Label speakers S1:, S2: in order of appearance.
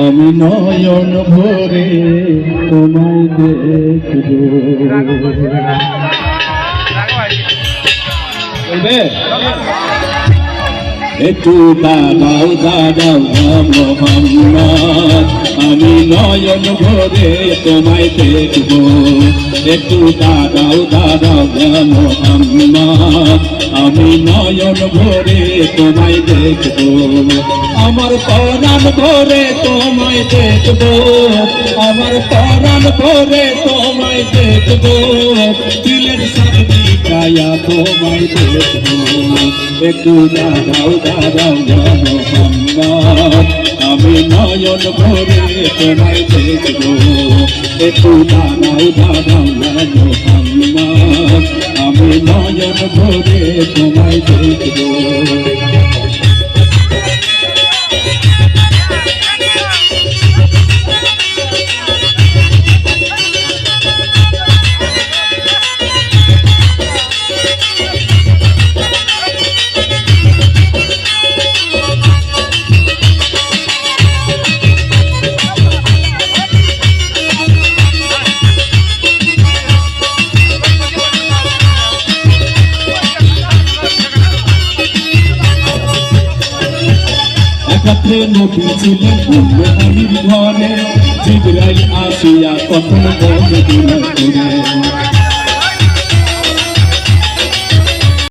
S1: আমি নয়ন ভরে তোমায় দেখব। একটু দাদাও দাদাও মোহাম্মদ আমি নয়ন ভরে তোমায় দেখব। একটু দাদাও দাদাও মোহাম্মদ আমি নয়ন ভরে তোমায় দেখব। আমার পরাণ ভরে তোমায় দেখব। আমার পরাণ ভরে তোমায় দেখব। দিলের সাথী কায়া তোমায় দেখব। একটু দাদাও দাদাও মোহাম্মদ আমি নয়ন ভরে তোমায় দেখব। একটু দাদাও মোহাম্মদ আমি নয়ন ভরে তোমায় দেখব। একত্রে নবী ছিলেন উম্মহানির ঘরে জিবরাইল আসিয়া তখন বলে দিল